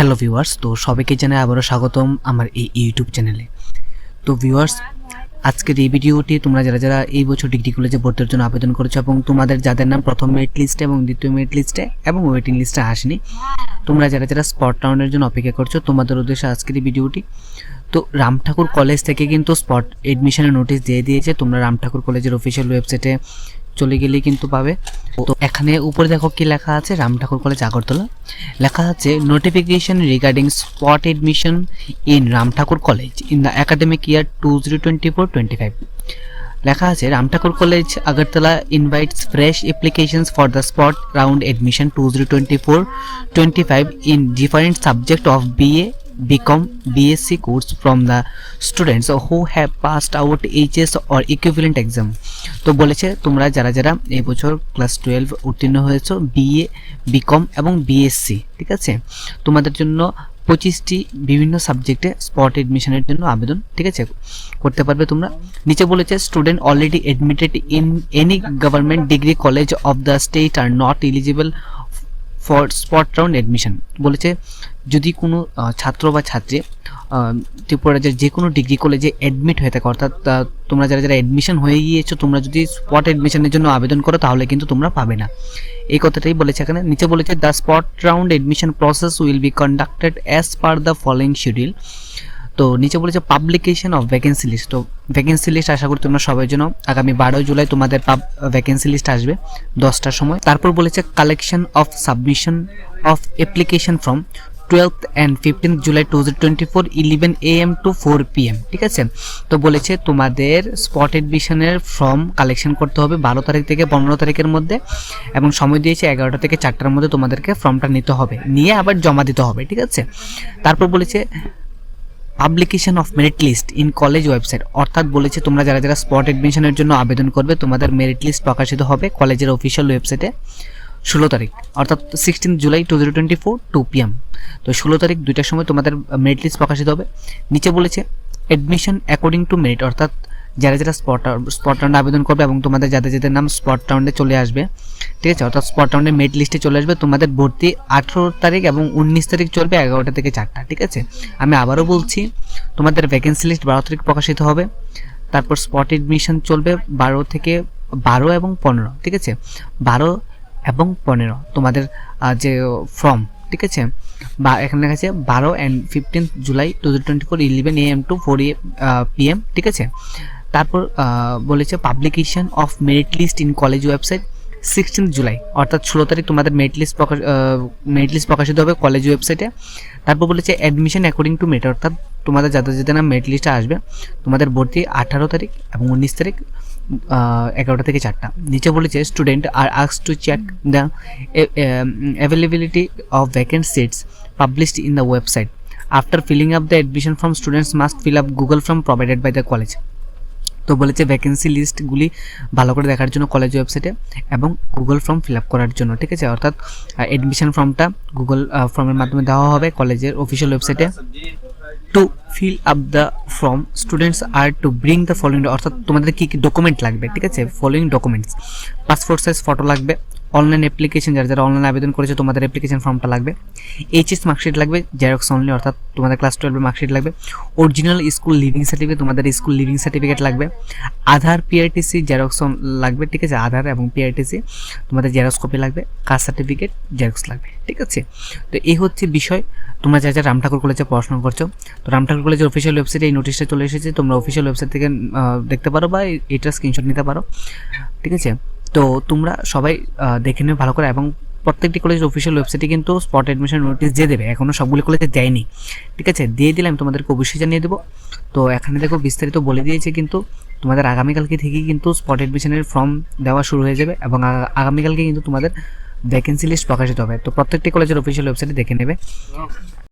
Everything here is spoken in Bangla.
হ্যালো ভিউয়ার্স, তো সবাইকে জানাই আবারও স্বাগতম আমার এই ইউটিউব চ্যানেলে। তো ভিউয়ার্স, আজকের এই ভিডিওটি তোমরা যারা যারা এই বছর ডিগ্রি কলেজে ভর্তির জন্য আবেদন করেছ এবং তোমাদের যাদের নাম প্রথম মেরিট লিস্টে এবং দ্বিতীয় মেরিট লিস্টে এবং ওয়েটিং লিস্টে আসেনি, তোমরা যারা যারা স্পট রাউন্ডের জন্য অপেক্ষা করছ, তোমাদের উদ্দেশ্যে আজকের এই ভিডিওটি। তো রাম ঠাকুর কলেজ থেকে কিন্তু স্পট এডমিশনের নোটিশ দিয়ে দিয়েছে। তোমরা রাম ঠাকুর কলেজের অফিসিয়াল ওয়েবসাইটে চলে গেলেই কিন্তু পাবে। তো এখানে উপরে দেখো কি লেখা আছে? রাম ঠাকুর কলেজ আগরতলা। লেখা আছে notification regarding spot admission in Ram Thakur college in the academic year two zero twenty four twenty five লেখা আছে Ram Thakur college Agartala invites fresh applications for the spot round admission two zero twenty four twenty five in different subject of BA BCom BSc course from the students who have passed out HS or equivalent exam. তো বলেছে, তোমরা যারা যারা এই বছর ক্লাস টুয়েলভ উত্তীর্ণ হয়েছো বিএ বিকম এবং বিএসসি ঠিক আছে? তোমাদের জন্য পঁচিশটি বিভিন্ন সাবজেক্টে স্পট এডমিশনের জন্য আবেদন, ঠিক আছে? করতে পারবে তোমরা। নিচে বলেছে student already admitted in any government degree college of the state are not eligible for spot round admission বলেছে যদি কোনো ছাত্র বা ছাত্রী ত্রিপুরা রাজ্যের যে কোনো ডিগ্রি কলেজে অ্যাডমিট হয়ে থাকে, অর্থাৎ তোমরা যারা যারা অ্যাডমিশন হয়ে গিয়েছো, তোমরা যদি স্পট অ্যাডমিশনের জন্য আবেদন করো, তাহলে কিন্তু তোমরা পাবে না। এই কথাটাই বলেছে এখানে। নিচে বলেছে the spot round admission process will be conducted as per the following schedule তো নিচে বলেছে পাবলিকেশন অফ ভ্যাকেন্সি লিস্ট তো ভ্যাকেন্সি লিস্ট আশা করি তোমরা সবাই জন্য আগামী বারোই জুলাই তোমাদের পাব ভ্যাকেন্সি লিস্ট আসবে দশটার সময়। তারপর বলেছে collection of submission of application from twelfth and fifteenth July two zero twenty four eleven A M to four P M ঠিক আছে? তো বলেছে তোমাদের স্পট এডমিশনের ফর্ম কালেকশন করতে হবে বারো তারিখ থেকে পনেরো তারিখের মধ্যে এবং সময় দিয়েছে এগারোটা থেকে চারটার মধ্যে তোমাদেরকে ফর্মটা নিতে হবে। নিয়ে আবার জমা দিতে হবে, ঠিক আছে? তারপর বলেছে publication of merit list in college website অর্থাৎ বলেছে তোমরা যারা যারা স্পট এডমিশনের জন্য আবেদন করবে, তোমাদের মেরিট লিস্ট প্রকাশিত হবে কলেজের অফিসিয়াল ওয়েবসাইটে ষোলো তারিখ, অর্থাৎ sixteen July two zero twenty four two PM তো ষোলো তারিখ দুইটার সময় তোমাদের মেরিট লিস্ট প্রকাশিত হবে। নিচে বলেছে অ্যাডমিশন অ্যাকর্ডিং টু মেরিট অর্থাৎ যারা যারা স্পট স্পট রাউন্ডে আবেদন করবে এবং তোমাদের যাদের যাদের নাম স্পট রাউন্ডে চলে আসবে, ঠিক আছে? অর্থাৎ স্পট রাউন্ডে মেরিট লিস্টে চলে আসবে, তোমাদের ভর্তি আঠেরো তারিখ এবং উনিশ তারিখ চলবে এগারোটা থেকে চারটা, ঠিক আছে? আমি আবারও বলছি, তোমাদের ভ্যাকেন্সি লিস্ট বারো তারিখ প্রকাশিত হবে, তারপর স্পট এডমিশন চলবে বারো থেকে বারো এবং পনেরো, ঠিক আছে? বারো এবং পনেরো। তোমাদের যে ফর্ম ঠিক আছে? বা এখানে লেখা আছে বারো and fifteen July two zero twenty four eleven M to four A P M ঠিক আছে? তারপর বলেছে publication of merit list in college website sixteen July. অর্থাৎ ষোলো তারিখ তোমাদের মেরিট লিস্ট প্রকাশ মেরিট লিস্ট প্রকাশিত হবে কলেজ ওয়েবসাইটে তারপর বলেছে অ্যাডমিশন অ্যাকর্ডিং টু মেরিট অর্থাৎ তোমাদের যাদের যাদের নাম মেরিট লিস্টে আসবে। তোমাদের ভর্তি আঠারো তারিখ এবং উনিশ তারিখ এগারোটা থেকে চারটা। নিচে বলেছে student are আক্স to check the availability of vacant seats published in the website after filling up the admission form students must fill up Google form provided by the college তো বলেছে ভ্যাকেন্সি লিস্টগুলি ভালো করে দেখার জন্য কলেজ ওয়েবসাইটে এবং গুগল ফর্ম ফিল আপ করার জন্য, ঠিক আছে? অর্থাৎ অ্যাডমিশন ফর্মটা গুগল ফর্মের মাধ্যমে দেওয়া হবে কলেজের অফিসিয়াল ওয়েবসাইটে to fill up the form students are to bring the following অর্থাৎ তোমাদের কী কী ডকুমেন্ট লাগবে, ঠিক আছে? Following documents passport size photo লাগবে অনলাইন অ্যাপ্লিকেশন যারা যারা অনলাইন আবেদন করেছে, তোমাদের অ্যাপ্লিকেশন ফর্মটা লাগবে। এইচএস মার্কশিট লাগবে জেরক্স অনলি অর্থাৎ তোমাদের ক্লাস টুয়েলভের মার্কশিট লাগবে। অরিজিনাল স্কুল লিভিং সার্টিফিকেট তোমাদের স্কুল লিভিং সার্টিফিকেট লাগবে। আধার পিআরটিসি জেরক্স লাগবে, ঠিক আছে? আধার এবং পিআরটিসি তোমাদের জেরক্স কপি লাগবে। কাস্ট সার্টিফিকেট জেরক্স লাগবে, ঠিক আছে? তো এই হচ্ছে বিষয়। তোমরা যা যা রাম ঠাকুর কলেজে পড়াশোনা করছ, তো রাম ঠাকুর কলেজের অফিসিয়াল ওয়েবসাইটে এই নোটিশটা চলে এসেছে। তোমরা অফিসিয়াল ওয়েবসাইট থেকে দেখতে পারো বা এটা স্ক্রিনশট নিতে পারো, ঠিক আছে? তো তোমরা সবাই দেখে নেবে ভালো করে এবং প্রত্যেকটি কলেজের অফিসিয়াল ওয়েবসাইটে কিন্তু স্পট অ্যাডমিশন নোটিশ দিয়ে দেবে। এখনও সবগুলি কলেজে দেয়নি। ঠিক আছে? দিয়ে দিলে আমি তোমাদেরকে অবশ্যই জানিয়ে দেবো। তো এখানে দেখো বিস্তারিত বলে দিয়েছে কিন্তু তোমাদের আগামীকালকে থেকেই কিন্তু স্পট অ্যাডমিশনের ফর্ম দেওয়া শুরু হয়ে যাবে এবং আগা- আগামীকালকে কিন্তু তোমাদের ভ্যাকেন্সি লিস্ট প্রকাশিত হবে। তো প্রত্যেকটি কলেজের অফিসিয়াল ওয়েবসাইটে দেখে নেবে।